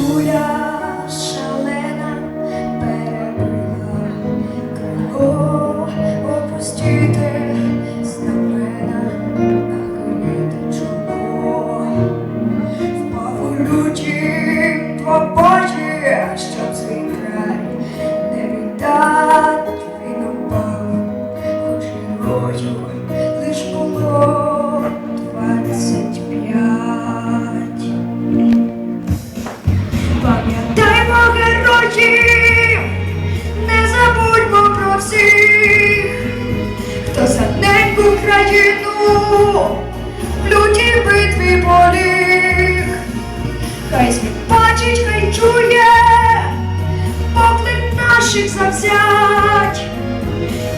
Куля лютій битві поліг. Хай світ бачить, хай чує поклик наших завзять,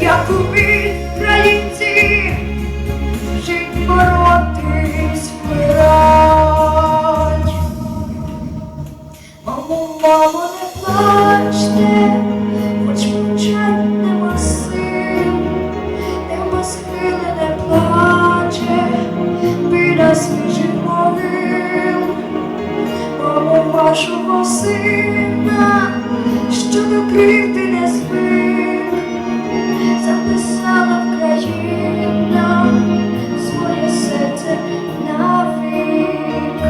як у українці жить боротись вмирать. Мамо, мамо, не плачте, вашого сина, що до кривди не звик, записала Україна своє серце навік.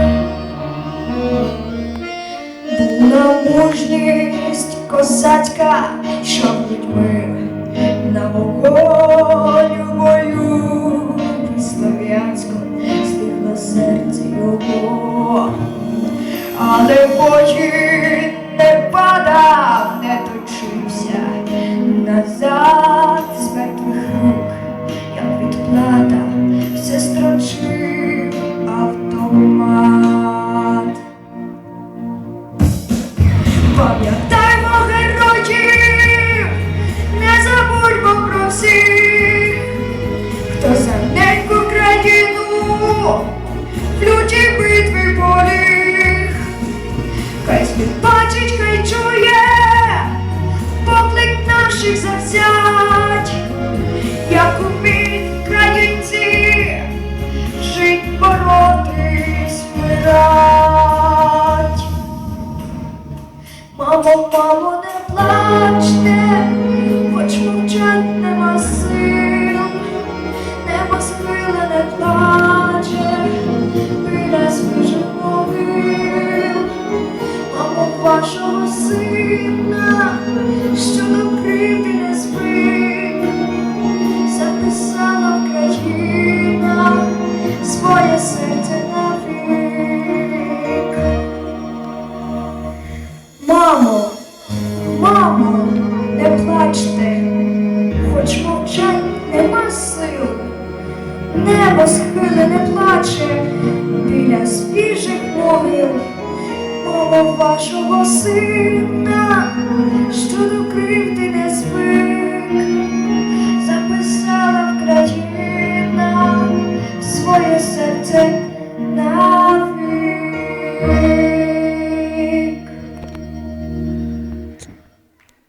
Була мужність козацька, що людьми але очі не падав, не точився назад з мертвих рук, як відплата все строчив автомат. Пам'ятаймо наших завзять, як уміть українці жить, боротись, вмирать. Мамо, мамо, не плачте, хоч мовчать нема сил, небо схиле не плаче, біля свіжих могил, мамо вашого сина, що небо схилене плаче біля свіжих могил, мова вашого сина, що до кривди не